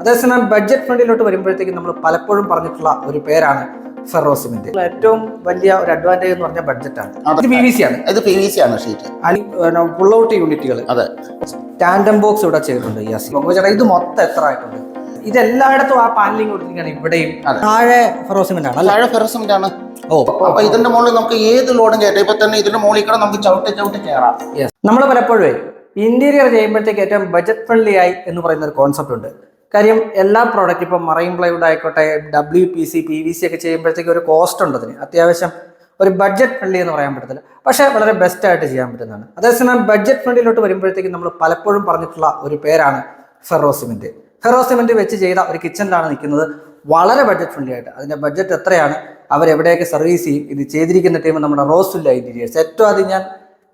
അതേസമയം ബഡ്ജറ്റ് ഫ്രണ്ടിലോട്ട് വരുമ്പോഴത്തേക്കും നമ്മൾ പലപ്പോഴും പറഞ്ഞിട്ടുള്ള ഒരു പേരാണ് ഫെറോസിമെന്റ് ഏറ്റവും വലിയ ഒരു അഡ്വാന്റേജ് എന്ന് പറഞ്ഞാൽ ബഡ്ജറ്റാണ് ഇത് പി വി സി ആണ്. ഇത് പി വി സി ആണ് ഷീറ്റ് പുൾ ഔട്ട് യൂണിറ്റുകൾ അതെ. ടാൻഡം ബോക്സ് ഇവിടെ ചെയ്തിട്ടുണ്ട് ചേട്ടാ ഇത് മൊത്തം എത്ര ആയിട്ടുണ്ട്? ഇതെല്ലായിടത്തും ആ പാനലിംഗ് കൊടുത്തിരിക്കുകയാണ് ഇവിടെയും. താഴെ ഫെറോ സിമെന്റ് ആണ് താഴെ ഫെറസിമെന്റ് ആണ് ഓ. അപ്പൊ ഇതിന്റെ മുകളിൽ നമുക്ക് ഏത് ലോഡും കയറ്റാം. ഇപ്പൊ തന്നെ ഇതിന്റെ മുകളിൽ കൂടെ നമുക്ക് ചവിട്ടി ചവിട്ടി കയറാം. നമ്മൾ പലപ്പോഴും ഇന്റീരിയർ ചെയ്യുമ്പോഴത്തേക്ക് ഏറ്റവും ബജറ്റ് ഫ്രണ്ട്ലി ആയി എന്ന് പറയുന്ന ഒരു കോൺസെപ്റ്റ് ഉണ്ട്. കാര്യം എല്ലാ പ്രോഡക്റ്റ് ഇപ്പം മറൈൻ പ്ലൈവുഡ് ആയിക്കോട്ടെ W P C P V C ഒക്കെ ചെയ്യുമ്പോഴത്തേക്ക് ഒരു കോസ്റ്റ് ഉണ്ട് അതിന്. അത്യാവശ്യം ഒരു ബഡ്ജറ്റ് ഫ്രണ്ട്ലി എന്ന് പറയാൻ പറ്റത്തില്ല. പക്ഷേ വളരെ ബെസ്റ്റ് ആയിട്ട് ചെയ്യാൻ പറ്റുന്നതാണ്. അതേസമയം ബഡ്ജറ്റ് ഫ്രണ്ടിലോട്ട് വരുമ്പോഴത്തേക്ക് നമ്മൾ പലപ്പോഴും പറഞ്ഞിട്ടുള്ള ഒരു പേരാണ് ഫെറോ സിമെന്റ്. ഫെറോ സിമെന്റ് വെച്ച് ചെയ്ത ഒരു കിച്ചണിലാണ് നിൽക്കുന്നത് വളരെ ബഡ്ജറ്റ് ഫ്രണ്ട്ലി ആയിട്ട്. അതിന്റെ ബഡ്ജറ്റ് എത്രയാണ്? അവരെവിടെയൊക്കെ സർവീസ് ചെയ്യും? ഇത് ചെയ്തിരിക്കുന്ന ടീം നമ്മുടെ റോസുല്ല ഇന്റീരിയേഴ്സ് ഏറ്റവും ആദ്യം ഞാൻ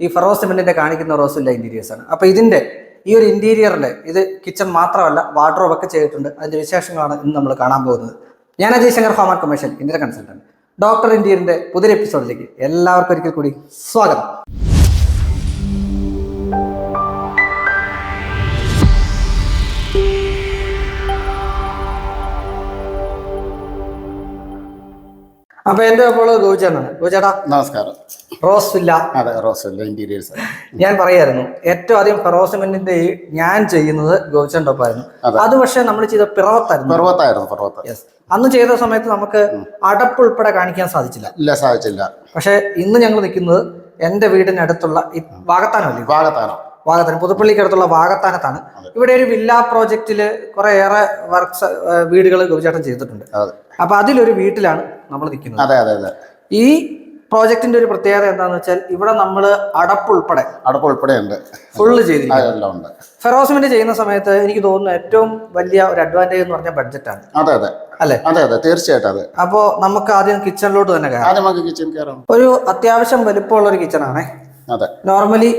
ഈ ഫെറോ സിമെന്റിന്റെ കാണിക്കുന്ന റോസുല്ല ഇന്റീരിയേഴ്സ് ആണ്. അപ്പൊ ഇതിന്റെ ഈ ഒരു ഇന്റീരിയറിൽ ഇത് കിച്ചൺ മാത്രമല്ല വാർഡ്രോബ് ഒക്കെ ചെയ്തിട്ടുണ്ട്. അതിന്റെ വിശേഷങ്ങളാണ് ഇന്ന് നമ്മൾ കാണാൻ പോകുന്നത്. ഞാൻ Ajay Shankar home and commission Indian consultant doctor ഇന്ത്യന്റെ പുതിയ എപ്പിസോഡിലേക്ക് എല്ലാവർക്കും ഒരിക്കൽ കൂടി സ്വാഗതം. അപ്പൊ എന്റെ ഗോചേട്ടനാണ് ഗോചേട്ടാ നമസ്കാരം. റോസ് വില്ല അതെ റോസല്ല ഇന്റീരിയേഴ്സ് ഞാൻ പറയായിരുന്നു ഏറ്റവും ആദ്യം ഫെറോസിമെന്റിന്റെ ഞാൻ ചെയ്യുന്നത് ഗോവിച്ചന്റെ ഒപ്പമായിരുന്നു അത് പക്ഷേ നമ്മൾ ചെയ്ത പിറവത്തായിരുന്നു. പിറവത്തായിരുന്നു പിറവത്ത്. അന്ന് ചെയ്ത സമയത്ത് നമുക്ക് അടപ്പ് ഉൾപ്പെടെ കാണിക്കാൻ സാധിച്ചില്ല. ഇല്ല സാധിച്ചില്ല. പക്ഷെ ഇന്ന് ഞങ്ങൾ നിൽക്കുന്നത് എന്റെ വീടിനടുത്തുള്ള ഈ വാഗത്താനമല്ലേ വാഗത്താനം പുതുപ്പള്ളിക്ക് അടുത്തുള്ള വാഗത്താനത്താണ് ഇവിടെ ഒരു വില്ല പ്രോജക്റ്റിൽ കുറെ ഏറെ വർക്ക്സ് വീടുകൾ ഗോവിചേട്ടൻ ചെയ്തിട്ടുണ്ട്. അപ്പൊ അതിലൊരു വീട്ടിലാണ് നമ്മൾ നിൽക്കുന്നത്. അതെ അതെ അതെ. ഈ പ്രോജക്റ്റിന്റെ ഒരു പ്രത്യേകത എന്താണെന്ന് വെച്ചാൽ ഇവിടെ നമ്മൾ അടപ്പ് ഉൾപ്പെടെ അടപ്പ് ഉൾപ്പെടെ ഉണ്ട്. ഫുള്ള് ചെയ്തിട്ടുണ്ട് ഫെറോസിമെന്റ് ചെയ്യുന്ന സമയത്ത് എനിക്ക് തോന്നുന്നു ഏറ്റവും വലിയ ഒരു അഡ്വാന്റേജ് എന്ന് പറഞ്ഞാൽ ബഡ്ജറ്റാണ്. അതെ അതെ. അല്ലെ? അതെ അതെ. തീർച്ചയായിട്ടും അതെ. അപ്പോൾ നമുക്ക് ആദ്യം കിച്ചണിലോട്ട് തന്നെ കയറാം. ആദ്യം നമുക്ക് കിച്ചൺ കയറാം. ഒരു അത്യാവശ്യം വലുപ്പമുള്ള ഒരു കിച്ചൺ ആണേ അതെ. നോർമലി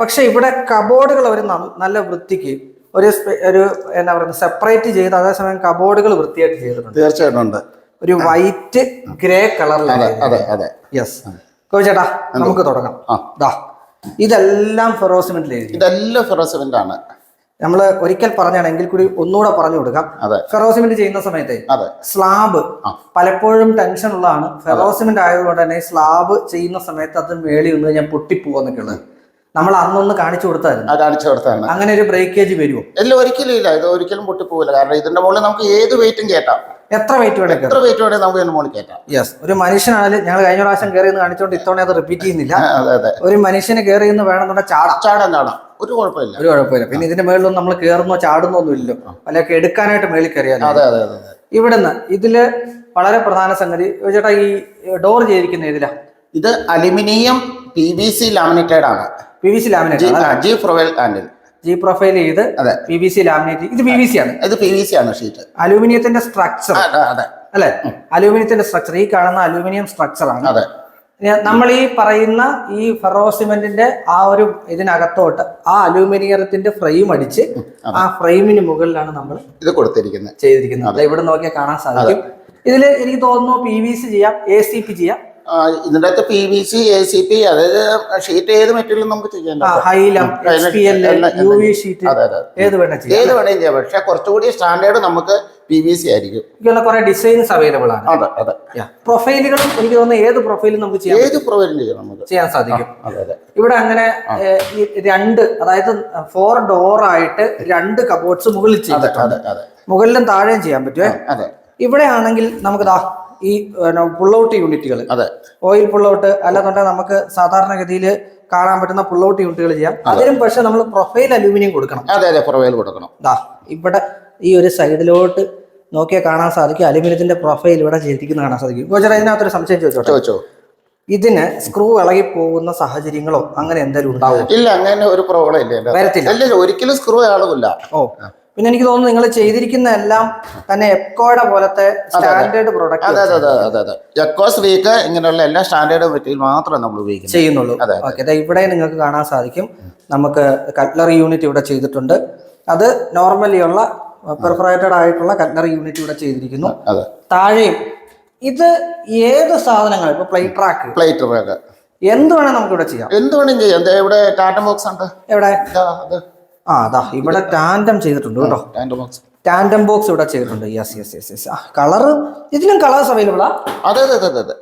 പക്ഷെ ഇവിടെ കബോർഡുകൾ അവർ നല്ല വൃത്തിക്ക് ഒരു ഒരു എന്താ പറയുക സെപ്പറേറ്റ് ചെയ്ത് അതേസമയം കബോർഡുകൾ വൃത്തിയായിട്ട് ചെയ്തിട്ടുണ്ട്. തീർച്ചയായിട്ടും ഉണ്ട്. ഒരു വൈറ്റ് ഗ്രേ കളറിലാണ് അതെ അതെ യെസ് കോച്ചേട്ടാ നമുക്ക് തുടങ്ങാം. ദാ ഇതെല്ലാം ഫെറോസിമെന്റിൽ എഴുതി. ഇതെല്ലാം ഫെറോസിമെന്റ് ആണ് നമ്മൾ ഒരിക്കൽ പറഞ്ഞാണ് എങ്കിൽ കൂടി ഒന്നുകൂടെ പറഞ്ഞു കൊടുക്കാം. ഫെറോസിമെന്റ് ചെയ്യുന്ന സമയത്തെ സ്ലാബ് പലപ്പോഴും ടെൻഷൻ ഉള്ളതാണ് ഫെറോസിമെന്റ് ആയതുകൊണ്ട് തന്നെ സ്ലാബ് ചെയ്യുന്ന സമയത്ത് അത് മേളി ഒന്ന് ഞാൻ പൊട്ടിപ്പോന്നൊക്കെ ഉള്ളത് നമ്മൾ അന്നൊന്ന് കാണിച്ചു കൊടുത്തായിരുന്നു. കാണിച്ചു കൊടുത്താണ്. അങ്ങനെ ഒരു ബ്രേക്കേജ് വരുമോ ഇല്ല ഒരിക്കലും ഇല്ല. ഇത് ഒരിക്കലും പൊട്ടിപ്പോവില്ല. കാരണം ഇതിന്റെ മുകളിൽ നമുക്ക് ഏത് വെയിറ്റും കയറ്റാം എത്ര വെയിറ്റ് വേണേ എത്ര വെയിറ്റ് വേണേ നമുക്ക് ഇതിന്റെ മുകളിൽ കയറ്റാം യെസ് ഒരു മനുഷ്യനാണെങ്കിൽ ഞങ്ങൾ കഴിഞ്ഞ പ്രാവശ്യം കയറി എന്ന് കാണിച്ചുകൊണ്ട് ഇത്തവണ അത് റിപ്പീറ്റ് ചെയ്യുന്നില്ല. ഒരു മനുഷ്യന് കയറി എന്ന് വേണമെന്നുണ്ടെങ്കിൽ ചാടാം. ചാടാൻ ചാടാം. ഒരു കുഴപ്പമില്ല. ഒരു കുഴപ്പമില്ല. പിന്നെ ഇതിന്റെ മേളിലൊന്നും നമ്മൾ കയറുന്നോ ചാടുന്നോ ഒന്നും ഇല്ലല്ലോ അല്ലെങ്കിൽ എടുക്കാനായിട്ട് മേളിൽ കയറിയാലോ? അതെ അതെ അതെ അതെ. ഇവിടുന്ന് ഇതിൽ വളരെ പ്രധാന സംഗതി ചേട്ടാ ഈ ഡോർ ചെയ്തിരിക്കുന്ന ഇതിലാ ഇത് aluminium P V C laminated ആണ്. P V C laminate G G handle G profile ചെയ്ത് അതെ. പി വി സി ലാമിനേറ്റ് ഇത് പി വി സി ആണ്. ഇത് പി വി സി ആണ് ഷീറ്റ് അലൂമിനിയത്തിന്റെ സ്ട്രക്ചർ അതെ അതെ. അല്ലെ? അലൂമിനിയത്തിന്റെ സ്ട്രക്ചർ ഈ കാണുന്ന അലൂമിനിയം സ്ട്രക്ചർ ആണ്. അതെ. നമ്മൾ ഈ പറയുന്ന ഈ ഫെറോ സിമെന്റിന്റെ ആ ഒരു ഇതിനകത്തോട്ട് ആ അലൂമിനിയത്തിന്റെ ഫ്രെയിം അടിച്ച് ആ ഫ്രെയിമിന് മുകളിലാണ് നമ്മൾ ഇത് കൊടുത്തിരിക്കുന്നത്. ചെയ്തിരിക്കുന്നത്. അതെ. ഇവിടെ നോക്കിയാൽ കാണാൻ സാധിക്കും. ഇതിൽ എനിക്ക് തോന്നുന്നു പി വി സി ചെയ്യാം എ സി പി ചെയ്യാം. ആ, ഇതിന്റെ അകത്ത് P V C A C P അതായത് ഷീറ്റ് ഏത് മെറ്റീരിയലും നമുക്ക് ചെയ്യാൻ ഏത് വേണ ചെയ്യാം. പക്ഷെ കുറച്ചുകൂടി സ്റ്റാൻഡേർഡ് നമുക്ക് പി വി സി ആയിരിക്കും. എനിക്കുള്ള കുറെ ഡിസൈൻസ് അവൈലബിൾ ആണ്. അതെ അതെ. പ്രൊഫൈലുകളും എനിക്ക് തോന്നുന്നു ഏത് പ്രൊഫൈലും നമുക്ക് ചെയ്യാം ഏത് പ്രൊഫൈലും ചെയ്യാം നമുക്ക്. ചെയ്യാൻ സാധിക്കും. ഇവിടെ അങ്ങനെ രണ്ട് അതായത് ഫോർ ഡോർ ആയിട്ട് രണ്ട് കബോർഡ്സ് മുകളിൽ ചെയ്യാം മുകളിലും താഴെയും ചെയ്യാൻ പറ്റുമേ അതെ. ഇവിടെ ആണെങ്കിൽ നമുക്ക് ദാ ഈ പുള്ളൗട്ട് യൂണിറ്റുകൾ അതെ. ഓയിൽ പുള്ളൗട്ട് അല്ലാന്നുണ്ടെങ്കിൽ നമുക്ക് സാധാരണഗതിയിൽ കാണാൻ പറ്റുന്ന പുള്ളൗട്ട് യൂണിറ്റുകൾ ചെയ്യാം. അതിനും പക്ഷെ നമ്മൾ പ്രൊഫൈൽ അലൂമിനിയം കൊടുക്കണം. അതെ അതെ പ്രൊഫൈൽ കൊടുക്കണം. ദാ ഇവിടെ ഈ ഒരു സൈഡിലോട്ട് നോക്കിയാൽ കാണാൻ സാധിക്കും. അലുമിനിയത്തിന്റെ പ്രൊഫൈൽ ഇവിടെ ചെയ്തിരിക്കുന്ന കാണാൻ സാധിക്കും. ഗോചര ഇതിനകത്തൊരു സംശയം ചോദിച്ചോട്ടെ? ചോദിച്ചോ. ഇതിന് സ്ക്രൂ ഇളകി പോകുന്ന സാഹചര്യങ്ങളോ അങ്ങനെ എന്തെങ്കിലും ഉണ്ടാവും? ഇല്ല അങ്ങനെ ഒരു പ്രോബ്ലം ഇല്ല. വരത്തില്ല. ഒരിക്കലും സ്ക്രൂ ഇളകില്ല ഓ. പിന്നെ എനിക്ക് തോന്നുന്നു നിങ്ങൾ ചെയ്തിരിക്കുന്ന എല്ലാം തന്നെ എപ്കോയുടെ പോലത്തെ സ്റ്റാൻഡേർഡ് പ്രോഡക്റ്റ് അതെ അതെ അതെ അതെ ഇങ്ങനെയുള്ള എല്ലാ സ്റ്റാൻഡേർഡ് മെറ്റീരിയൽ മാത്രമേ നമ്മൾ ഉപയോഗിക്കുന്നു ചെയ്യുന്നുള്ളൂ. അതെ, ഓക്കെ ഇവിടെ നിങ്ങൾക്ക് കാണാൻ സാധിക്കും. നമുക്ക് കട്ട്ലറി യൂണിറ്റ് ഇവിടെ ചെയ്തിട്ടുണ്ട്. അത് നോർമലി ഉള്ള പെർഫറേറ്റഡ് ആയിട്ടുള്ള കട്ട്ലറി യൂണിറ്റ് ഇവിടെ ചെയ്തിരിക്കുന്നു. അതെ. താഴെയും ഇത് ഏത് സാധനങ്ങൾ? ഇപ്പൊ പ്ലേറ്റ് റാക്ക് പ്ലേറ്റ് റാക്ക് എന്ത് വേണം നമുക്ക് ഇവിടെ ചെയ്യാം. എന്ത് വേണം ചെയ്യാം. ഇവിടെ ടാറ്റ ബോക്സ് ഉണ്ട്. എവിടെ? അത്. ആ അതാ ഇവിടെ ടാൻഡം ചെയ്തിട്ടുണ്ട് കേട്ടോ. ടാൻഡം ബോക്സ് ടാൻഡം ബോക്സ് ഇവിടെ ചെയ്തിട്ടുണ്ട്. Yes yes yes yes colour ഇതിലും കളേഴ്സ് അവൈലബിളാ അതെ അതെ അതെ അതെ.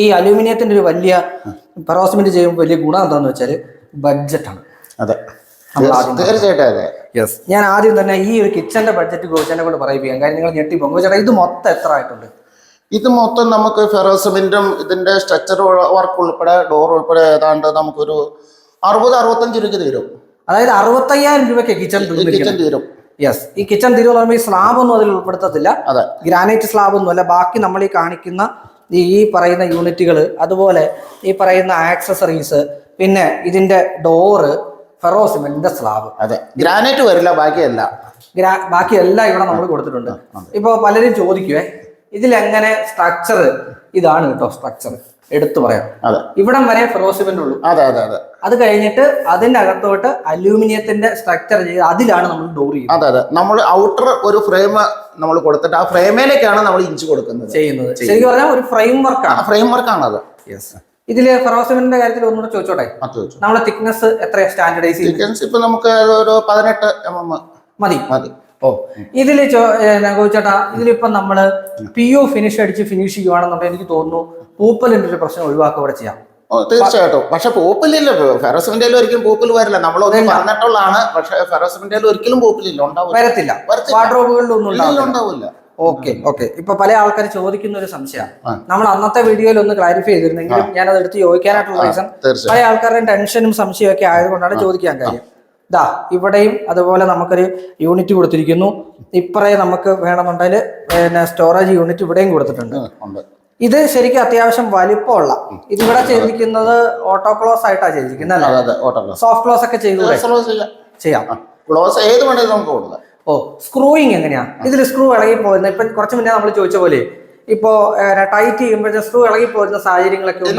ഈ അലൂമിനിയത്തിന്റെ ഒരു വലിയ പെറോസ്മെന്റ് ചെയ്യുമ്പോൾ വലിയ ഗുണം എന്താന്ന് വെച്ചാൽ ബഡ്ജറ്റാണ് അതെ. തീർച്ചയായിട്ടും അതെ. യെസ് ഞാൻ ആദ്യം തന്നെ ഈ ഒരു കിച്ചന്റെ ബഡ്ജറ്റ് ഗോചനെ കൊണ്ട് പറയിപ്പിക്കാം. കാര്യം നിങ്ങൾ ഞെട്ടി പോകുമ്പോൾ ചേട്ടാ ഇത് മൊത്തം എത്ര ആയിട്ടുണ്ട്? ഇത് മൊത്തം നമുക്ക് ഫെറോസിമെന്റും ഇതിന്റെ സ്ട്രക്ചർ വർക്ക് ഉൾപ്പെടെ ഡോർ ഉൾപ്പെടെ ഏതാണ്ട് നമുക്കൊരു അറുപത് അറുപത്തഞ്ച് രൂപയ്ക്ക് തീരും. അതായത് അറുപത്തയ്യായിരം രൂപയ്ക്ക് കിച്ചൺ തീരും. യെസ് ഈ കിച്ചൺ തീരുവ പറയുമ്പോൾ ഈ സ്ലാബ് ഒന്നും അതിൽ ഉൾപ്പെടുത്തത്തില്ല. ഗ്രാനൈറ്റ് സ്ലാബ് ഒന്നും അല്ല. ബാക്കി നമ്മൾ ഈ കാണിക്കുന്ന ഈ പറയുന്ന യൂണിറ്റുകൾ അതുപോലെ ഈ പറയുന്ന ആക്സസറീസ് പിന്നെ ഇതിന്റെ ഡോറ് ഫെറോസിമെന്റിന്റെ സ്ലാബ്. അതെ. ഗ്രാനൈറ്റ് വരില്ല ബാക്കിയല്ല. ഗ്രാ ബാക്കി എല്ലാം ഇവിടെ നമ്മൾ കൊടുത്തിട്ടുണ്ട്. ഇപ്പോൾ പലരും ചോദിക്കുവേ ഇതിലെങ്ങനെ സ്ട്രക്ചർ ഇതാണ് കേട്ടോ സ്ട്രക്ചർ എടുത്തു പറയാം. അതെ. ഇവിടം വരെ ഫെറോസിമെന്റ് ഉള്ളൂ. അതെ അതെ അതെ. അത് കഴിഞ്ഞിട്ട് അതിന്റെ അകത്തോട്ട് അലൂമിനിയത്തിന്റെ സ്ട്രക്ചർ ചെയ്ത് അതിലാണ് നമ്മൾ ഡോർ ചെയ്യുന്നത്. അതെ അതെ. നമ്മൾ ഔട്ടർ ഒരു ഫ്രെയിം നമ്മൾ കൊടുത്തിട്ട് ആ ഫ്രെയിമിലേക്കാണ് നമ്മൾ ഇഞ്ച് കൊടുക്കുന്നത്. ചെയ്യുന്നത്. ശരിക്കും പറഞ്ഞാൽ ഒരു ഫ്രെയിം വർക്ക് വർക്കാണ് ഫ്രെയിം വർക്കാണത് യെസ് ഇതിൽ ഫെറോസിമെന്റിന്റെ കാര്യത്തിൽ ഒന്നുകൂടെ ചോദിച്ചോട്ടെ? നമ്മുടെ തിക്നെസ് എത്ര സ്റ്റാൻഡർഡൈസ് ചിക്കൻസ് ഇപ്പൊ നമുക്ക് ഒരു പതിനെട്ട് എം എം മതി. മതി. ഓ. ഇതിൽ ചോദിച്ചേട്ടാ ഇതിലിപ്പം നമ്മൾ പി യു ഫിനിഷ് അടിച്ച് ഫിനിഷ് ചെയ്യുവാണെന്നുണ്ടെങ്കിൽ എനിക്ക് തോന്നുന്നു പൂപ്പലിന്റെ ഒരു പ്രശ്നം ഒഴിവാക്കുക ഇവിടെ ചെയ്യാം. ഓ തീർച്ചയായിട്ടും. പക്ഷെ പൂപ്പലില്ല. ഫെറസിമിന്റെയിൽ ഒരിക്കലും പൂപ്പൽ വരില്ല. നമ്മളൊന്നും പറഞ്ഞിട്ടുള്ളതാണ്. പക്ഷെ ഫെറസിമിന്റെയിൽ ഒരിക്കലും പൂപ്പലില്ല. ഉണ്ടാവില്ല. വരത്തില്ല. വാർഡ്രോബുകളിലൊന്നും ഉണ്ടാവില്ല. Okay okay. ഇപ്പൊ പല ആൾക്കാർ ചോദിക്കുന്ന ഒരു സംശയം ആ. നമ്മൾ അന്നത്തെ വീഡിയോയിൽ ഒന്ന് ക്ലാരിഫൈ ചെയ്തിരുന്നെങ്കിലും ഞാൻ അത് എടുത്ത് ചോദിക്കാനായിട്ടുള്ള റീസൺ പല ആൾക്കാരുടെ ടെൻഷനും സംശയമൊക്കെ ആയതുകൊണ്ടാണ് ചോദിക്കാൻ കാര്യം. ദാ ഇവിടെയും അതുപോലെ നമുക്കൊരു യൂണിറ്റ് കൊടുത്തിരിക്കുന്നു. ഇപ്പറേ നമുക്ക് വേണമെന്നുണ്ടെങ്കിൽ പിന്നെ സ്റ്റോറേജ് യൂണിറ്റ് ഇവിടെയും കൊടുത്തിട്ടുണ്ട്. ഇത് ശരിക്കും അത്യാവശ്യം വലിപ്പമുള്ള ഇതിവിടെ ചെയ്തിരിക്കുന്നത് ഓട്ടോ ക്ലോസ് ആയിട്ടാണ് ചെയ്തിരിക്കുന്നത് അല്ലേ? സോഫ്റ്റ് ക്ലോസ് ഒക്കെ ചെയ്തു ചെയ്യാം. ക്ലോസ് ഏത് നമുക്ക് കൊടുക്കാം. ഓ സ്ക്രൂയിങ് എങ്ങനെയാ? ഇതിൽ സ്ക്രൂ ഇളകി പോകുന്നത് ഇപ്പൊ കുറച്ച് മുന്നേ നമ്മൾ ചോദിച്ച പോലെ ഇപ്പോ ടൈറ്റ് ചെയ്യുമ്പോൾ സ്ക്രൂ ഇളകി പോരുന്ന സാഹചര്യങ്ങളൊക്കെ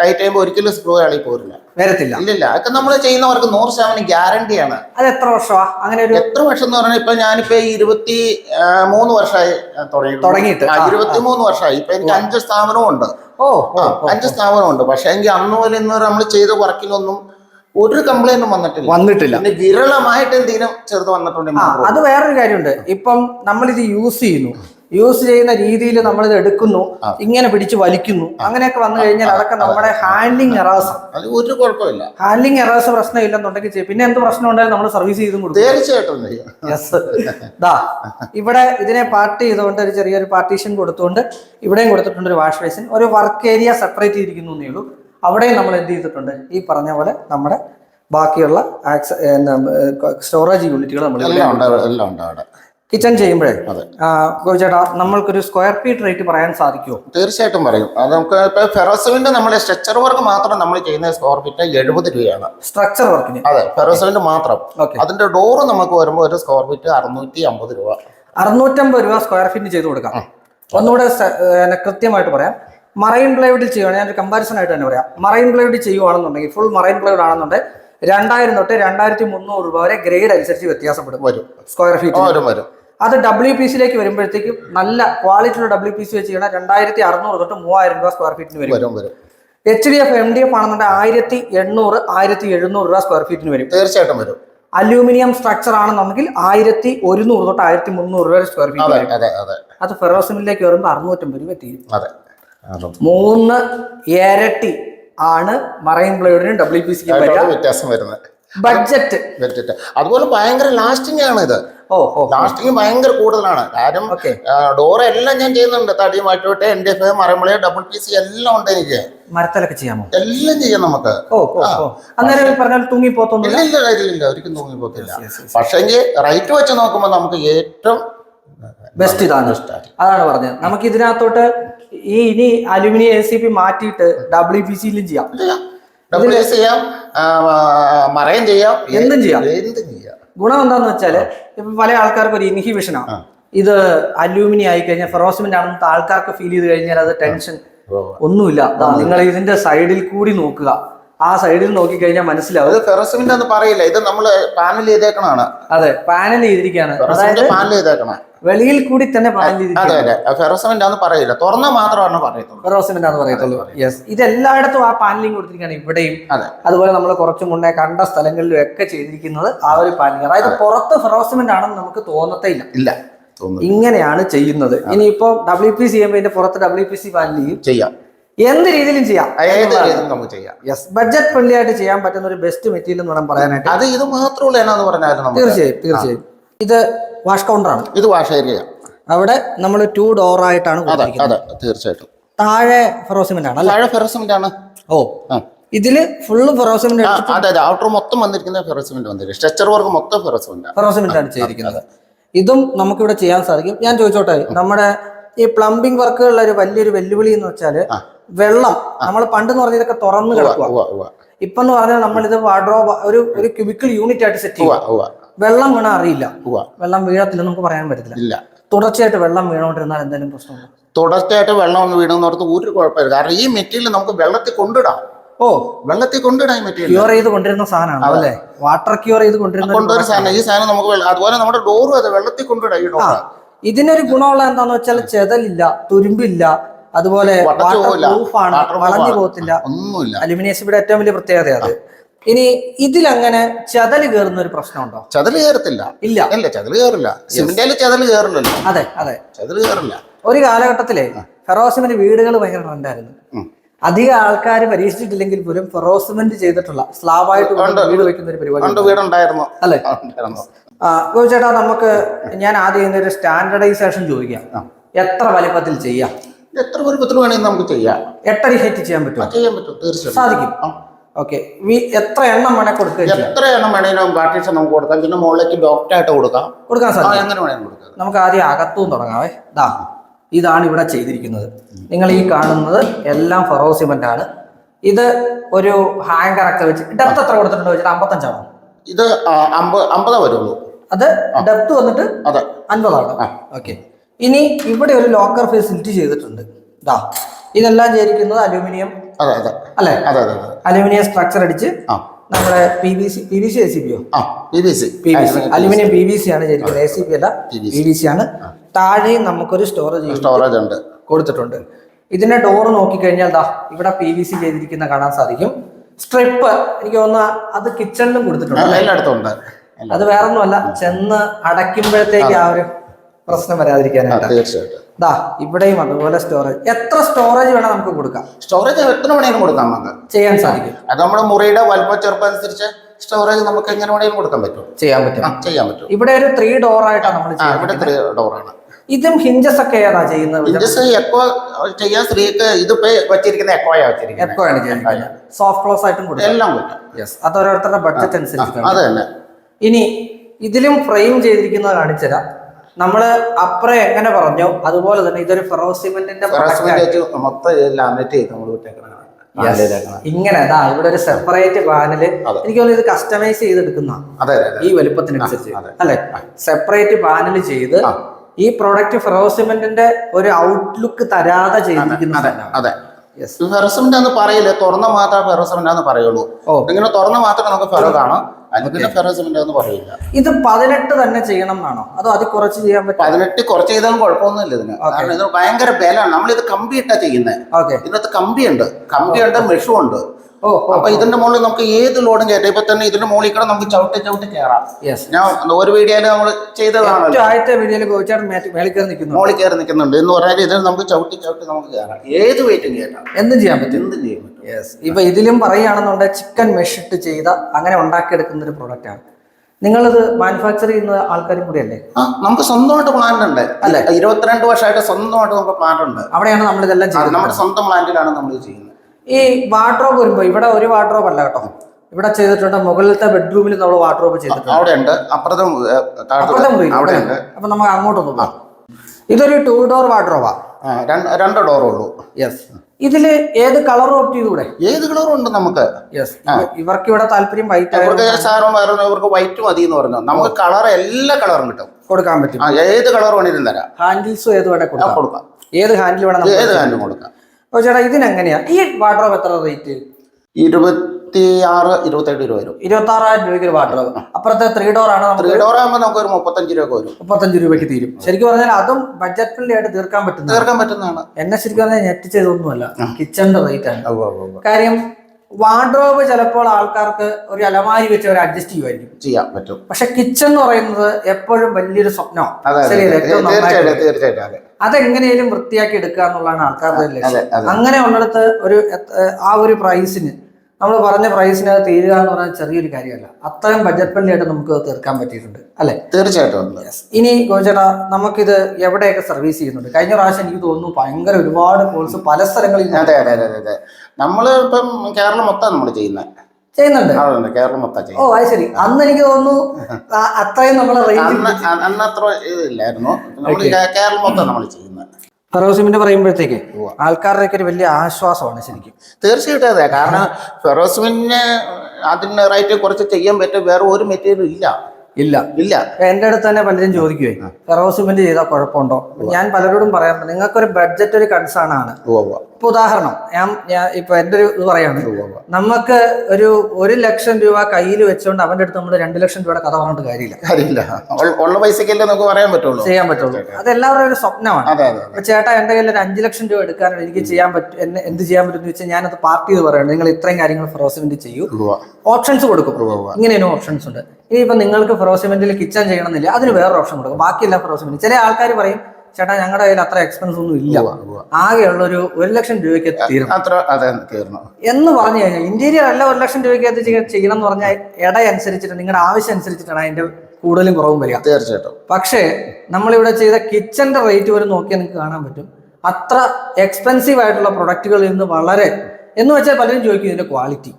ടൈറ്റ് ചെയ്യുമ്പോൾ ഒരിക്കലും സ്ക്രൂ ഇളകി പോരില്ല. വരത്തില്ല. ഇല്ല ഇല്ല അതൊക്കെ നമ്മൾ ചെയ്യുന്നവർക്ക് നൂറ് ശതമാനം ഗ്യാരണ്ടിയാണ് അത് എത്ര വർഷമാ അങ്ങനെ ഒരു എത്ര വർഷം എന്ന് പറഞ്ഞാൽ ഇപ്പൊ ഞാനിപ്പോ ഇരുപത്തി മൂന്ന് വർഷമായി തുടങ്ങിയിട്ട്. ഇരുപത്തി മൂന്ന് വർഷമായി. ഇപ്പൊ എനിക്ക് അഞ്ച് സ്ഥാപനവും ഉണ്ട്. ഓ അഞ്ച് അഞ്ച് സ്ഥാപനമുണ്ട് പക്ഷെ എങ്കിൽ അന്ന് പോലെ ഇന്ന് നമ്മൾ ചെയ്ത വർക്കിലൊന്നും ഒരു കംപ്ലൈന്റും വന്നിട്ടില്ല. വന്നിട്ടില്ല. പിന്നെ വിരളമായിട്ട് എന്തെങ്കിലും ചെറുത് വന്നിട്ടുണ്ടെങ്കിൽ അത് വേറൊരു കാര്യമുണ്ട്. ഇപ്പം നമ്മൾ ഇത് യൂസ് ചെയ്യുന്നു. യൂസ് ചെയ്യുന്ന രീതിയിൽ നമ്മൾ ഇത് എടുക്കുന്നു ഇങ്ങനെ പിടിച്ച് വലിക്കുന്നു. അങ്ങനെയൊക്കെ വന്നു കഴിഞ്ഞാൽ അതൊക്കെ നമ്മുടെ ഹാൻഡിങ് എറാസ് അത് ഒരു കുഴപ്പമില്ല. ഹാൻഡ്ലിങ് എറാസ് പ്രശ്നം ഇല്ലെന്നുണ്ടെങ്കിൽ പിന്നെ എന്ത് പ്രശ്നം ഉണ്ടായാലും നമ്മൾ സർവീസ് ചെയ്തും കൊടുക്കും. തീർച്ചയായിട്ടും യെസ് ദാ ഇവിടെ ഇതിനെ പാർട്ട് ചെയ്തുകൊണ്ട് ഒരു ചെറിയൊരു പാർട്ടീഷൻ കൊടുത്തുകൊണ്ട് ഇവിടെയും കൊടുത്തിട്ടുണ്ട് ഒരു വാഷ് ബേസിൻ ഒരു വർക്ക് ഏരിയ സെപ്പറേറ്റ് ചെയ്തിരിക്കുന്നു എന്നേ ഉള്ളൂ. അവിടെയും നമ്മൾ എന്ത് ചെയ്തിട്ടുണ്ട്? ഈ പറഞ്ഞ പോലെ നമ്മുടെ ബാക്കിയുള്ള സ്റ്റോറേജ് യൂണിറ്റുകൾ നമ്മൾ എല്ലാം ഉണ്ട് അവിടെ. കിച്ചൺ ചെയ്യുമ്പോഴേ അതെ. ഗോചേട്ടാ നമ്മൾക്കൊരു സ്ക്വയർ ഫീറ്റ് റേറ്റ് പറയാൻ സാധിക്കുമോ തീർച്ചയായിട്ടും പറയും. അത് നമുക്ക് ഇപ്പൊ ഫെറോസിലിന്റെ നമ്മുടെ സ്ട്രക്ചർ വർക്ക് മാത്രം നമ്മൾ ചെയ്യുന്ന സ്ക്വയർ ഫീറ്റ് എഴുപത് രൂപയാണ്. സ്ട്രക്ചർ വർക്കിന് അതെ ഫെറോസിലിന്റെ മാത്രം. അതിന്റെ ഡോറ് നമുക്ക് വരുമ്പോൾ ഒരു സ്ക്വയർ ഫീറ്റ് അറുന്നൂറ്റി അമ്പത് രൂപ. അറുന്നൂറ്റമ്പത് രൂപ സ്ക്വയർ ഫീറ്റ് ചെയ്ത് കൊടുക്കാം. ഒന്നുകൂടെ കൃത്യമായിട്ട് പറയാം. മറൈൻ പ്ലൈവുഡിൽ ചെയ്യുകയാണ് ഞാൻ ഒരു കമ്പാരിസൺ ആയിട്ട് തന്നെ പറയാം. മറൈൻ പ്ലൈവുഡിൽ ചെയ്യുവാണെന്നുണ്ടെങ്കിൽ ഫുൾ മറൈൻ പ്ലൈവുഡ് ആണെന്നുണ്ടെങ്കിൽ രണ്ടായിരം തൊട്ട് രണ്ടായിരത്തി മുന്നൂറ് രൂപ വരെ ഗ്രേഡ് അനുസരിച്ച് വ്യത്യാസപ്പെടും. വരും. സ്ക്വയർ ഫീറ്റ് വരും വരും. അത് ഡബ്ല്യു പി സിയിലേക്ക് വരുമ്പോഴത്തേക്കും നല്ല ക്വാളിറ്റിയുള്ള ഡബ്ല്യു പി സി വെച്ച് ചെയ്യണം രണ്ടായിരത്തി അറുന്നൂറ് തൊട്ട് മൂവായിരം രൂപ സ്ക്വയർ ഫീറ്റിന് വരും. H D F M D F ആണെന്നുണ്ടെങ്കിൽ ആയിരത്തി എണ്ണൂറ് ആയിരത്തി എഴുന്നൂറ് രൂപ സ്ക്വയർ ഫീറ്റിന് വരും. തീർച്ചയായിട്ടും വരും. അലൂമിനിയം സ്ട്രക്ചർ ആണെന്നുണ്ടെങ്കിൽ ആയിരത്തി ഒരുന്നൂറ് തൊട്ട് ആയിരത്തി മുന്നൂറ് രൂപ സ്ക്വയർ ഫീറ്റ് അതെ ഫെറോസിമിലേക്ക് വരുമ്പോൾ അറുന്നൂറ്റമ്പത് രൂപ തീരും. മൂന്ന് ഇരട്ടി ആണ് മറൈൻ ബ്ലേഡിനും ഡബ്ല്യു പി സിക്കും വ്യത്യാസം വരുന്നത്. ബഡ്ജറ്റ് ബഡ്ജറ്റ് അതുപോലെ ഭയങ്കര ലാസ്റ്റിംഗ് ആണ് ഇത് ഓ ലാസ്റ്റിംഗ് ഭയങ്കര കൂടുതലാണ്. കാര്യം ഡോർ എല്ലാം ഞാൻ ചെയ്യുന്നുണ്ട്. തടി മാറ്റോട്ടെ N D F double P C എല്ലാം ഉണ്ട് എനിക്ക് മരത്തലൊക്കെ ചെയ്യാമോ? എല്ലാം ചെയ്യാം നമുക്ക്. അന്നേരം പറഞ്ഞാൽ തൂങ്ങി പോത്തൊന്നുമില്ല ഇല്ല ഇല്ല ഒരിക്കലും തൂങ്ങി പോത്തില്ല പക്ഷെങ്കിൽ റൈറ്റ് വെച്ച് നോക്കുമ്പോൾ നമുക്ക് ഏറ്റവും ബെസ്റ്റ് ഇതാണ്. അതാണ് പറഞ്ഞത്. നമുക്ക് ഇതിനകത്തോട്ട് ഈ ഇനി അലുമിനിയം എ സി പി മാറ്റിയിട്ട് ഡബ്ല്യു പി സിയിലും ചെയ്യാം. ഡബിൾ എ സി ചെയ്യാം. മറയും ചെയ്യാം. എന്തും ചെയ്യാം. എന്തും ചെയ്യാം. ഗുണം എന്താന്ന് വെച്ചാൽ ഇപ്പൊ പല ആൾക്കാർക്ക് ഒരു ഇൻഹിബിഷനാണ് ഇത് അലൂമിനിയം ആയി കഴിഞ്ഞാൽ ഫെറോസിമെന്റ് ആണെന്ന് ആൾക്കാർക്ക് ഫീൽ ചെയ്ത് കഴിഞ്ഞാൽ അത് ടെൻഷൻ ഒന്നുമില്ല. നിങ്ങൾ ഇതിന്റെ സൈഡിൽ കൂടി നോക്കുക. ആ സൈഡിൽ നോക്കി കഴിഞ്ഞാൽ മനസ്സിലാവും. ഇത് ഫെറസിമിന്റ് എന്ന് പറയില്ല. ഇത് നമ്മൾ പാനൽ ചെയ്തേക്കണാണ് അതെ പാനൽ ചെയ്തിരിക്കുകയാണ് അതായത് പാനൽ ചെയ്തേക്കണ. വെളിയിൽ കൂടി തന്നെ പാനൽ അതെ അതെ. ഫെറസിമിന്റ് എന്ന് പറയില്ല. തുറന്ന മാത്രമാണ് പറയത്തുള്ളൂ. ഫെറോസിമെന്റ് എന്ന് പറയത്തുള്ളൂ. യെസ് ഇതെല്ലായിടത്തും ആ പാനലിംഗ് കൊടുത്തിരിക്കുകയാണ് ഇവിടെയും. അതെ. അതുപോലെ നമ്മൾ കുറച്ച് മുന്നേ കണ്ട സ്ഥലങ്ങളിലും ഒക്കെ ചെയ്തിരിക്കുന്നത് ആ ഒരു പാനലിംഗ് അതായത് പുറത്ത് ഫെറോസിമെന്റ് ആണെന്ന് നമുക്ക് തോന്നത്തേ ഇല്ല. ഇങ്ങനെയാണ് ചെയ്യുന്നത്. ഇനിയിപ്പോ ഡബ്ല്യു പി സി ചെയ്യുമ്പോൾ ഇതിന്റെ പുറത്ത് ഡബ്ല്യു പി സി പാനലിംഗ് ചെയ്യാം. എന്ത് രീതിയിലും ചെയ്യാം. ഏത് രീതിയിലും നമുക്ക് ചെയ്യാം. യെസ് ബഡ്ജറ്റ് ഫ്രണ്ട്ലി ആയിട്ട് ചെയ്യാൻ പറ്റുന്ന ഒരു ബെസ്റ്റ് മെറ്റീരിയൽ എന്ന് വേണം പറയാനായിട്ട്. അത് ഇത് മാത്രമുള്ള എന്നാന്ന് പറഞ്ഞാലും നമുക്ക് തീർച്ചയായും തീർച്ചയായും. ഇത് വാഷ് കൗണ്ടറാണ് ഇത് വാഷ് ഏരിയ അവിടെ നമ്മൾ ടു ഡോർ ആയിട്ടാണ് അതെ തീർച്ചയായിട്ടും. താഴെ ഫെറോസിമെന്റ് ആണ് താഴെ ഫെറോസിമെന്റ് ആണ്. ഓ ഇതിൽ ഫുള്ള് ഫെറോസിമെന്റ് അതെ അതെ. ഔട്ടർ മൊത്തം വന്നിരിക്കുന്ന ഫെറോസിമെന്റ് വന്നിരിക്കും സ്ട്രെച്ചർ വർക്ക് മൊത്തം ഫെറോസിമെന്റ് ഫെറോസിമെന്റ് ആണ് ചെയ്തിരിക്കുന്നത്. ഇതും നമുക്കിവിടെ ചെയ്യാൻ സാധിക്കും. ഞാൻ ചോദിച്ചോട്ടെ നമ്മുടെ ഈ പ്ലംബിംഗ് വർക്കുകളിലെ ഒരു വലിയൊരു വെല്ലുവിളി എന്ന് വെച്ചാൽ വെള്ളം. നമ്മൾ പണ്ട് എന്ന് പറഞ്ഞ ഇതൊക്കെ തുറന്നു കിടക്കുക ഇപ്പൊ എന്ന് പറഞ്ഞാൽ നമ്മൾ ഇത് വാർഡ്രോബ് ഒരു ഒരു ക്യൂബിക്കൽ യൂണിറ്റ് ആയിട്ട് സെറ്റ് ചെയ്യുക വെള്ളം വീണ അറിയില്ല. വെള്ളം വീഴത്തില്ല നമുക്ക് പറയാൻ പറ്റത്തില്ല. തുടർച്ചയായിട്ട് വെള്ളം വീണോണ്ടിരുന്നാൽ എന്തെങ്കിലും പ്രശ്നമുണ്ടോ തുടർച്ചയായിട്ട് വെള്ളം വീണെന്ന് പറഞ്ഞാൽ ഒരു കുഴപ്പമില്ല. കാരണം ഈ മെറ്റീരിയൽ നമുക്ക് വെള്ളത്തിൽ കൊണ്ടിടാം. ഓ. വെള്ളത്തിൽ കൊണ്ടിടാം ഈ മെറ്റീരിയൽ. ക്യൂർ ചെയ്ത് കൊണ്ടിരുന്ന സാധനമാണ് അല്ലേ? വാട്ടർ ക്യൂർ ചെയ്ത് കൊണ്ടിരുന്ന കൊണ്ടൊരു സാധനം. ഈ സാധനം നമുക്ക് അതുപോലെ നമ്മുടെ ഡോറും അതെ വെള്ളത്തിൽ കൊണ്ടിടാം ഈ ഡോർ ഇതിനൊരു ഗുണമുള്ള എന്താന്ന് വെച്ചാൽ ചെതലില്ല തുരുമ്പില്ല അതുപോലെ വാട്ടർ proof വളഞ്ഞു. പോകത്തില്ല. അലുമിനിയം ഇവിടെ ഏറ്റവും വലിയ പ്രത്യേകത അത്. ഇനി ഇതിലങ്ങനെ ചതൽ കയറുന്ന ഒരു പ്രശ്നമുണ്ടോ? ചതൽ കയറത്തില്ല. ഇല്ല. അല്ല ചതൽ കയറില്ല. സിമെന്റിൽ ചതൽ കയറില്ലല്ലോ. അതെ അതെ. ചതൽ കയറില്ല. ഒരു കാലഘട്ടത്തിലെ ഫെറോസിമെന്റ് വീടുകൾ ഭയങ്കര ട്രെൻഡായിരുന്നു. അധികം ആൾക്കാർ പരീക്ഷിച്ചിട്ടില്ലെങ്കിൽ പോലും ഫെറോസിമെന്റ് ചെയ്തിട്ടുള്ള സ്ലാബായിട്ട് വീട് വെക്കുന്ന ഒരു പരിപാടി വീടുണ്ടായിരുന്നു. അല്ലേ? ഗോപി ചേട്ടാ നമുക്ക് ഞാൻ ആദ്യം ഒരു സ്റ്റാൻഡർഡൈസേഷൻ ചോദിക്കാം. എത്ര വലിപ്പത്തിൽ ചെയ്യാം? എത്ര വലുപ്പത്തിൽ വേണമെങ്കിൽ നമുക്ക് ചെയ്യാം. എട്ടടി ഹൈറ്റ് ചെയ്യാൻ പറ്റും ചെയ്യാൻ പറ്റും തീർച്ചയായും സാധിക്കും. ഓക്കെ എത്ര എണ്ണം വേണേ കൊടുക്കുക എത്ര എണ്ണം വേണേലും പാർട്ടീഷൻ നമുക്ക് കൊടുക്കാം. പിന്നെ മുകളിലേക്ക് ഡോക്ടറായിട്ട് കൊടുക്കാം. കൊടുക്കാൻ സാധിക്കും. എങ്ങനെ വേണമെങ്കിലും കൊടുക്കാം. നമുക്ക് ആദ്യം അകത്തും തുടങ്ങാവേ. ദാ ഇതാണ് ഇവിടെ ചെയ്തിരിക്കുന്നത്. നിങ്ങൾ ഈ കാണുന്നത് എല്ലാം ഫെറോ സിമെന്റ് ആണ്. ഇത് ഒരു ഹാങ്കർ ഒക്കെ വെച്ച് ഡെപ്ത് എത്ര കൊടുത്തിട്ടുണ്ട് വെച്ചിട്ട് അമ്പത്തഞ്ചാണോ? ഇത് അമ്പത് അമ്പതേ വരുള്ളൂ. അത് ഡെപ്ത് വന്നിട്ട് അതെ. അൻപതാണ്. ഓക്കെ ഇനി ഇവിടെ ഒരു ലോക്കർ ഫെസിലിറ്റി ചെയ്തിട്ടുണ്ട്. ഇതാ ഇതെല്ലാം ചേരിക്കുന്നത് അലൂമിനിയം അതെ അതെ. അല്ലേ? അതെ അതെ അതെ. അലൂമിനിയം സ്ട്രക്ചർ അടിച്ച് നമ്മുടെ P V C P V C A C പിയോ P B C P V C aluminium P V C ആണ് ചെയ്തിരിക്കുന്നത് എ സി പി അല്ല. പി വി സി ആണ്. താഴെയും നമുക്കൊരു സ്റ്റോറേജ് സ്റ്റോറേജ് ഉണ്ട്. കൊടുത്തിട്ടുണ്ട്. ഇതിന്റെ ഡോർ നോക്കിക്കഴിഞ്ഞാൽ ദാ ഇവിടെ പി വി സി ചെയ്തിരിക്കുന്ന കാണാൻ സാധിക്കും. സ്ട്രിപ്പ് എനിക്ക് തോന്നുന്ന അത് കിച്ചണിലും കൊടുത്തിട്ടുണ്ട്? എല്ലായിടത്തും ഉണ്ട്. അത് വേറൊന്നുമല്ല ചെന്ന് അടയ്ക്കുമ്പോഴത്തേക്ക് ആ ഒരു പ്രശ്നം വരാതിരിക്കാനായിട്ട്. തീർച്ചയായിട്ടും. ദാ ഇവിടെയും അതുപോലെ സ്റ്റോറേജ് എത്ര സ്റ്റോറേജ് വേണം നമുക്ക് കൊടുക്കാം. സ്റ്റോറേജ് എത്ര വേണമെങ്കിലും കൊടുക്കാം നമുക്ക്. ചെയ്യാൻ സാധിക്കും. അത് നമ്മുടെ മുറിയുടെ വലുപ്പം ചെറുപ്പം അനുസരിച്ച് സ്റ്റോറേജ് നമുക്ക് എങ്ങനെ വേണമെങ്കിലും കൊടുക്കാൻ പറ്റും. ചെയ്യാൻ പറ്റും. ചെയ്യാൻ പറ്റും. ഇവിടെ ഒരു ത്രീ ഡോർ ആയിട്ടാണ് നമ്മൾ ഇവിടെ ത്രീ ഡോറാണ് ഇതും ഹിഞ്ചസ് ഒക്കെ ഏതാ ചെയ്യുന്നത്? ഹിഞ്ചസ് എക്കോ ചെയ്യാൻ സ്ത്രീക്ക് ഇതിപ്പോ വെച്ചിരിക്കുന്ന എക്കോയാ വെച്ചിരിക്കുന്നത്. എക്കോ ആണ് ചെയ്യുന്നത്. സോഫ്റ്റ് ക്ലോസ് ആയിട്ടും കൊടുക്കും. എല്ലാം കൊടുക്കാം യെസ് അത് ഓരോരുത്തരുടെ ബഡ്ജറ്റ് അനുസരിച്ച് അത് തന്നെ. ഇനി ഇതിലും ഫ്രെയിം ചെയ്തിരിക്കുന്നത് കാണിച്ചുതരാം. നമ്മൾ അപ്പുറം എങ്ങനെ പറഞ്ഞു? അതുപോലെ തന്നെ ഇതൊരു ഫെറോസിമെന്റിന്റെ മൊത്തം ലാമിനേറ്റ് ചെയ്ത് നമ്മൾ വിട്ടേക്കണം ഇങ്ങനെ അതാ ഇവിടെ ഒരു സെപ്പറേറ്റ് പാനൽ. എനിക്ക് തോന്നുന്നു ഇത് കസ്റ്റമൈസ് ചെയ്തെടുക്കുന്ന ഈ വലുപ്പത്തിനനുസരിച്ച്. അല്ലെ? സെപ്പറേറ്റ് പാനൽ ചെയ്ത്. ഈ പ്രോഡക്റ്റ് ഫെറോസിമെന്റിന്റെ ഒരു ഔട്ട്ലുക്ക് തരാതെ ചെയ്തിരിക്കുന്നത്. ഫെറസമെന്റ് എന്ന് പറയില്ല. തുറന്ന മാത്രമേ ഫെറോസിമെന്റ് എന്ന് പറയുള്ളൂ. ഇങ്ങനെ തുറന്ന മാത്രമേ നമുക്ക് ഫെറോ കാണാം. ഇത് പതിനെട്ട് തന്നെ ചെയ്യണം എന്നാണോ? അതോ അതിൽ കുറച്ച് ചെയ്യാൻ പറ്റും? പതിനെട്ട് കുറച്ച് ചെയ്താലും കുഴപ്പമൊന്നുമില്ല ഇതിന്. കാരണം ഇത് ഭയങ്കര ബലമാണ്. നമ്മളിത് കമ്പി ഇട്ടാ ചെയ്യുന്നത് ഇതിനകത്ത് കമ്പിയുണ്ട്. കമ്പിയുണ്ട് മെഷും ഉണ്ട്. ഓ ഓ അപ്പൊ ഇതിന്റെ മുകളിൽ നമുക്ക് ഏത് ലോഡും കയറ്റാം. ഇപ്പൊ തന്നെ ഇതിന്റെ മുകളിൽ കൂടെ നമുക്ക് ചവിട്ടി ചവിട്ടി കയറാം. ഞാൻ ഒരു വീഡിയോയിൽ നമ്മൾ ചെയ്തതാണ് ആദ്യത്തെ വീഡിയോയിൽ കയറി നിൽക്കുന്നു. മുകളിൽ കയറി നിൽക്കുന്നുണ്ട്. എന്ന് പറഞ്ഞാൽ ഇതിൽ നമുക്ക് ചവിട്ടി ചവിട്ടി നമുക്ക് കയറാം. ഏത് വെയിറ്റും കയറ്റാം? എന്തും ചെയ്യാൻ പറ്റും. എന്തും ചെയ്യാൻ പറ്റും. യെസ് ഇപ്പൊ ഇതിലും പറയുകയാണെന്നുണ്ടെങ്കിൽ ചിക്കൻ മെഷിട്ട് ചെയ്ത അങ്ങനെ ഉണ്ടാക്കിയെടുക്കുന്ന ഒരു പ്രോഡക്റ്റ് ആണ്. നിങ്ങളത് മാനുഫാക്ചർ ചെയ്യുന്ന ആൾക്കാരും കൂടി അല്ലേ നമുക്ക് സ്വന്തമായിട്ട് പ്ലാന്റ് ഉണ്ട്. അല്ലെ? ഇരുപത്തിരണ്ട് വർഷമായിട്ട് സ്വന്തമായിട്ട് നമുക്ക് പ്ലാന്റ് ഉണ്ട്. അവിടെയാണ് നമ്മൾ ഇതെല്ലാം ചെയ്യുന്നത് നമ്മുടെ സ്വന്തം പ്ലാന്റിലാണ് നമ്മൾ ചെയ്യുന്നത്. ഈ വാർഡ്രോബ് വരുമ്പോ ഇവിടെ ഒരു വാർഡ്രോബ് അല്ല കേട്ടോ. ഇവിടെ ചെയ്തിട്ടുണ്ട് മുകളിലത്തെ ബെഡ്റൂമിൽ നമ്മൾ വാർഡ്രോബ് ചെയ്തിട്ടുണ്ട്. അവിടെ ഉണ്ട് അപ്പുറത്തും അപ്പുറത്തെ മുറിയിൽ അവിടെ ഉണ്ട് അപ്പൊ നമുക്ക് അങ്ങോട്ട് നോക്കാം ഇതൊരു ടൂ ഡോർ വാർഡ്രോബാ രണ്ട് ഡോറേ ഉള്ളൂ. യെസ് ഇതിൽ ഏത് കളർ ഓപ്റ്റ് ചെയ്തുകൂടെ? ഏത് കളർ ഉണ്ട് നമുക്ക്? യെസ് ഇവർക്ക് ഇവിടെ താല്പര്യം വൈറ്റ് ഇവർക്ക് സാറും ഇവർക്ക് വൈറ്റ് മതി എന്ന് പറഞ്ഞു. നമുക്ക് കളർ എല്ലാ കളറും കിട്ടും. കൊടുക്കാൻ പറ്റും. ഏത് കളർ വേണേലും തരാം. ഹാൻഡിൽസും ഏത് വേണേ കൊടുക്കാം. കൊടുക്കാം. ഏത് ഹാൻഡിൽ വേണം ഏത് ഹാൻഡിൽ കൊടുക്കാം. ഓ ചേട്ടാ ഇതിനെങ്ങനെയാ? ഈ വാർഡ്രോബ് എത്ര റേറ്റ് ഇരുപത് ഇരുപത്തി ആറ് ഇരുപത്തേഴ് രൂപ വരും. ഇരുപത്തി ആറായിരം രൂപയ്ക്ക് ഒരു വാട്ടർ അപ്പുറത്തെ ത്രീ ഡോർ ആണ് ത്രീ ഡോർ ആകുമ്പോൾ നമുക്ക് ഒരു മുപ്പത്തഞ്ച് രൂപ വരും. മുപ്പത്തഞ്ച് രൂപയ്ക്ക് തീരും. ശരിക്കും പറഞ്ഞാൽ അതും ബഡ്ജറ്റ് ഫ്രണ്ട്ലി ആയിട്ട് തീർക്കാൻ പറ്റുന്ന തീർക്കാൻ പറ്റുന്നതാണ്. എന്നെ ശരിക്കും പറഞ്ഞാൽ ഞെട്ടിച്ച ചെയ്തൊന്നുമല്ല കിച്ചണിന്റെ റേറ്റ് ആണ്. കാര്യം വാർഡ്രോബ് ചിലപ്പോൾ ആൾക്കാർക്ക് ഒരു അലമാരി വെച്ച് അവർ അഡ്ജസ്റ്റ് ചെയ്യുമായിരിക്കും. ചെയ്യാൻ പറ്റും. പക്ഷെ കിച്ചൺ എന്ന് പറയുന്നത് എപ്പോഴും വലിയൊരു സ്വപ്നമാണ് അതെ അതെ ശരിയല്ലേ? ഏറ്റവും നന്നായിട്ട് അതെങ്ങനെയും വൃത്തിയാക്കി എടുക്കുക എന്നുള്ളതാണ് ആൾക്കാരുടെ ലക്ഷ്യം. അങ്ങനെ ഉള്ളിടത്ത് ഒരു ആ ഒരു പ്രൈസിന് നമ്മൾ പറഞ്ഞ പ്രൈസിന് അത് തീരുക എന്ന് പറഞ്ഞാൽ ചെറിയൊരു കാര്യമല്ല. അത്രയും ബഡ്ജറ്റ് ഫ്രണ്ട്ലി ആയിട്ട് നമുക്ക് തീർക്കാൻ പറ്റിയിട്ടുണ്ട്. അല്ലെ? തീർച്ചയായിട്ടും. ഇനി ഗോചേട്ടാ നമുക്കിത് എവിടെയൊക്കെ സർവീസ് ചെയ്യുന്നുണ്ട്? കഴിഞ്ഞ പ്രാവശ്യം എനിക്ക് തോന്നുന്നു ഭയങ്കര ഒരുപാട് കോഴ്സ് പല സ്ഥലങ്ങളിൽ അതെ അതെ അതെ അതെ. നമ്മൾ ഇപ്പം കേരളം മൊത്തം നമ്മൾ ചെയ്യുന്നത് ചെയ്യുന്നുണ്ട്. കേരളം മൊത്തം ഓ അത് ശരി. അന്ന് എനിക്ക് തോന്നുന്നു അത്രയും നമ്മളെ അന്ന് അന്ന് അത്ര ഇതില്ലായിരുന്നു നമ്മൾ കേരളം മൊത്തം നമ്മൾ ചെയ്യുന്നത് ഫെറോസിമിന്റെ പറയുമ്പോഴത്തേക്ക് ആൾക്കാരുടെയൊക്കെ ഒരു വലിയ ആശ്വാസമാണ് ശരിക്കും. തീർച്ചയായിട്ടും അതെ. കാരണം ഫെറോസിമിന് അതിന് റൈറ്റ് കുറച്ച് ചെയ്യാൻ പറ്റും വേറെ ഒരു മെറ്റീരിയൽ ഇല്ല. ഇല്ല. ഇല്ല. എന്റെ അടുത്ത് തന്നെ പലരും ചോദിക്കുവേ ഫെറോസിമെന്റ് ചെയ്താൽ കുഴപ്പമുണ്ടോ? ഞാൻ പലരോടും പറയാറുണ്ട് നിങ്ങൾക്കൊരു ബഡ്ജറ്റ് ഒരു കൺസേൺ ആണ്. ഇപ്പൊ ഉദാഹരണം ഞാൻ ഞാൻ ഇപ്പൊ എന്റെ ഒരു ഇത് പറയാണ്. നമുക്ക് ഒരു ഒരു ലക്ഷം രൂപ കയ്യിൽ വെച്ചുകൊണ്ട് അവന്റെ അടുത്ത് നമ്മൾ രണ്ട് ലക്ഷം രൂപയുടെ കഥ പറഞ്ഞിട്ട് കാര്യമില്ല. ഉള്ള- പൈസക്കല്ലേ നമുക്ക് പറയാൻ പറ്റുള്ളൂ. ചെയ്യാൻ പറ്റുള്ളൂ. അത് എല്ലാവരും ഒരു സ്വപ്നമാണ്. അപ്പൊ ചേട്ടാ എന്റെ കയ്യിൽ ഒരു അഞ്ച് ലക്ഷം രൂപ എടുക്കാനാണ് എനിക്ക് ചെയ്യാൻ പറ്റും എന്നെ എന്ത് ചെയ്യാൻ പറ്റും എന്ന് വെച്ചാൽ അത് പാർട്ടി ചെയ്ത് പറയണം നിങ്ങൾ ഇത്രയും കാര്യങ്ങൾ ഫെറോസിമെന്റ് ചെയ്യൂ. ഓപ്ഷൻസ് കൊടുക്കും. ഇങ്ങനെയൊന്നും ഓപ്ഷൻസ് ഉണ്ട്. ഇനിയിപ്പോ നിങ്ങൾക്ക് ഫെറോസിമെന്റിൽ കിച്ചൺ ചെയ്യണമെന്നില്ല അതിന് വേറൊരു ഓപ്ഷൻ കൊടുക്കും. ബാക്കിയെല്ലാം ഫെറോസിമെന്റ് ചില ആൾക്കാർ പറയും ചേട്ടാ ഞങ്ങളുടെ കയ്യിൽ അത്ര എക്സ്പെൻസ് ഒന്നും ഇല്ല. ആകെയുള്ള ഒരു ഒരു ലക്ഷം രൂപയ്ക്ക് തീരും എന്ന് പറഞ്ഞു കഴിഞ്ഞാൽ ഇന്റീരിയർ അല്ല ഒരു ലക്ഷം രൂപയ്ക്ക് അത് ചെയ്യണം എന്ന് പറഞ്ഞാൽ ഇട അനുസരിച്ചിട്ട് നിങ്ങളുടെ ആവശ്യം അനുസരിച്ചിട്ടാണ് അതിന്റെ കൂടുതലും കുറവും വരിക. തീർച്ചയായിട്ടും. പക്ഷേ നമ്മളിവിടെ ചെയ്ത കിച്ചന്റെ റേറ്റ് വരെ നോക്കിയാൽ നിങ്ങൾക്ക് കാണാൻ പറ്റും. അത്ര എക്സ്പെൻസീവ് ആയിട്ടുള്ള പ്രൊഡക്റ്റുകളിൽ നിന്ന് വളരെ എന്ന് വെച്ചാൽ പലരും ചോദിക്കും ഇതിന്റെ ക്വാളിറ്റി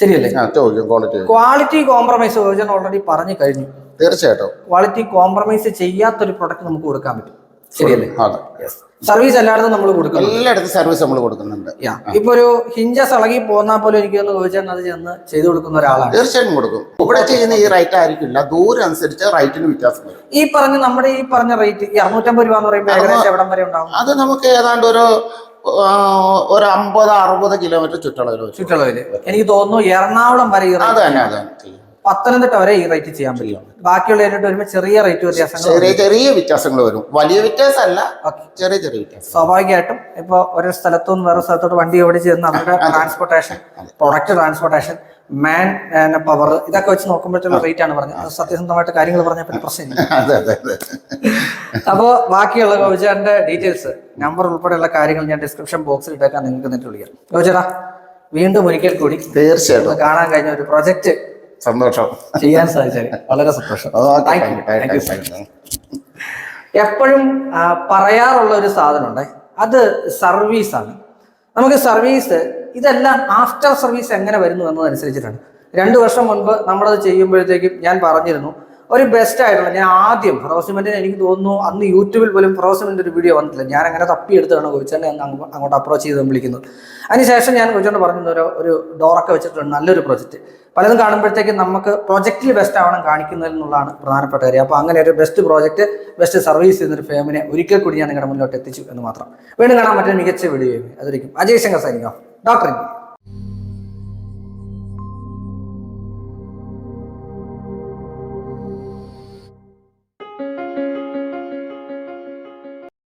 ശരിയല്ലേ? ചോദിക്കും ക്വാളിറ്റി ക്വാളിറ്റി കോംപ്രമൈസ് വേർജൻ ഓൾറെഡി പറഞ്ഞു കഴിഞ്ഞു. തീർച്ചയായിട്ടും. ക്വാളിറ്റി കോംപ്രമൈസ് ചെയ്യാത്തൊരു പ്രൊഡക്റ്റ് നമുക്ക് കൊടുക്കാൻ പറ്റും. ശരിയല്ലേ? സർവീസ് എല്ലായിടത്തും നമ്മൾ കൊടുക്കും എല്ലായിടത്തും സർവീസ് നമ്മൾ കൊടുക്കുന്നുണ്ട്. ഇപ്പൊ ഒരു ഹിഞ്ചസ് ഇളകി പോന്നാ പോലും എനിക്ക് ഒന്ന് ചോദിച്ചാൽ അത് ചെന്ന് ചെയ്തു കൊടുക്കുന്ന ഒരാളാണ്. തീർച്ചയായും കൊടുക്കും. ഇവിടെ ചെയ്യുന്ന ഈ റേറ്റ് ആയിരിക്കില്ല ദൂരം അനുസരിച്ച് റേറ്റിന് വ്യത്യാസം വരും. ഈ പറഞ്ഞ നമ്മുടെ ഈ പറഞ്ഞ റേറ്റ് ഈ അറുന്നൂറ്റമ്പത് രൂപ എന്ന് പറയുമ്പോൾ ഏകദേശം എവിടം വരെ ഉണ്ടാവും? അത് നമുക്ക് ഏതാണ്ട് ഒരു ഒരു അമ്പത് അറുപത് കിലോമീറ്റർ ചുറ്റളവിൽ ചുറ്റളവിൽ ചുറ്റളവിൽ. എനിക്ക് തോന്നുന്നു എറണാകുളം വരെ ഈ അത് റേറ്റ് തന്നെ അത് തന്നെ പത്തനംതിട്ട വരെ ഈ റേറ്റ് ചെയ്യാൻ പറ്റും. ബാക്കിയുള്ള വരുമ്പോൾ ചെറിയ റേറ്റ് വ്യത്യാസങ്ങൾ ചെറിയ ചെറിയ വ്യത്യാസങ്ങൾ വരും. വലിയ വ്യത്യാസമല്ല ചെറിയ ചെറിയ വ്യത്യാസം സ്വാഭാവികമായിട്ടും ഇപ്പൊ ഒരു സ്ഥലത്തു നിന്ന് വേറെ സ്ഥലത്തോട്ട് വണ്ടി ഓടിച്ച് ചെന്ന് അവരുടെ transportation product transportation manpower ഇതൊക്കെ വെച്ച് നോക്കുമ്പോഴത്തേക്കുള്ള റേറ്റ് ആണ് പറഞ്ഞത്. സത്യസന്ധമായിട്ട് കാര്യങ്ങൾ പറഞ്ഞ പ്രശ്നമില്ല. അപ്പോ അപ്പോൾ ബാക്കിയുള്ള ഗോവിചാറിന്റെ ഡീറ്റെയിൽസ് നമ്പർ ഉൾപ്പെടെയുള്ള കാര്യങ്ങൾ ഞാൻ ഡിസ്ക്രിപ്ഷൻ ബോക്സിൽ ഇട്ടേക്കാൻ നിങ്ങൾക്ക് എന്നിട്ട് വിളിക്കാം. ഗോചേട്ടാ വീണ്ടും ഒരിക്കൽ കൂടി തീർച്ചയായിട്ടും. കാണാൻ കഴിഞ്ഞ ഒരു പ്രൊജക്ട് സന്തോഷം. ചെയ്യാൻ സാധിച്ചാൽ വളരെ സന്തോഷം. എപ്പോഴും പറയാറുള്ള ഒരു സാധനമുണ്ട്. അത് സർവീസാണ് നമുക്ക് സർവീസ് ഇതെല്ലാം ആഫ്റ്റർ സർവീസ് എങ്ങനെ വരുന്നു എന്നതനുസരിച്ചിട്ടാണ്. രണ്ട് വർഷം മുൻപ് നമ്മളത് ചെയ്യുമ്പോഴത്തേക്കും ഞാൻ പറഞ്ഞിരുന്നു ഒരു ബെസ്റ്റ് ആയിട്ടുള്ള ഞാൻ ആദ്യം ഫറോസിമെന്റിന് എനിക്ക് തോന്നുന്നു അന്ന് യൂട്യൂബിൽ പോലും ഫറോസിമെന്റ് ഒരു വീഡിയോ വന്നിട്ടില്ല. ഞാൻ അങ്ങനെ തപ്പിയെടുത്താണ് ഗോവിച്ചനെ അങ്ങ് അങ്ങോട്ട് അപ്രോച്ച് ചെയ്ത് വിളിക്കുന്നത്. അതിനുശേഷം ഞാൻ കൊച്ചോണ്ട് പറഞ്ഞ ഒരു ഒരു ഡോറൊക്കെ വെച്ചിട്ടുണ്ട് നല്ലൊരു പ്രൊജക്റ്റ് പലതും കാണുമ്പോഴത്തേക്കും നമുക്ക് പ്രോജക്റ്റിൽ ബെസ്റ്റ് ആവണം കാണിക്കുന്നതിൽ നിന്നുള്ളതാണ് പ്രധാനപ്പെട്ട കാര്യം. അപ്പോൾ അങ്ങനെ ഒരു ബെസ്റ്റ് പ്രോജക്റ്റ് ബെസ്റ്റ് സർവീസ് ചെയ്യുന്നൊരു ഫേമിനെ ഒരിക്കൽ കൂടി ഞാൻ നിങ്ങളുടെ മുന്നോട്ട് എത്തിച്ചു എന്ന് മാത്രം. വീണ്ടും കാണാൻ മറ്റൊരു മികച്ച video അതൊരിക്കും Ajay Shankar signing off doctor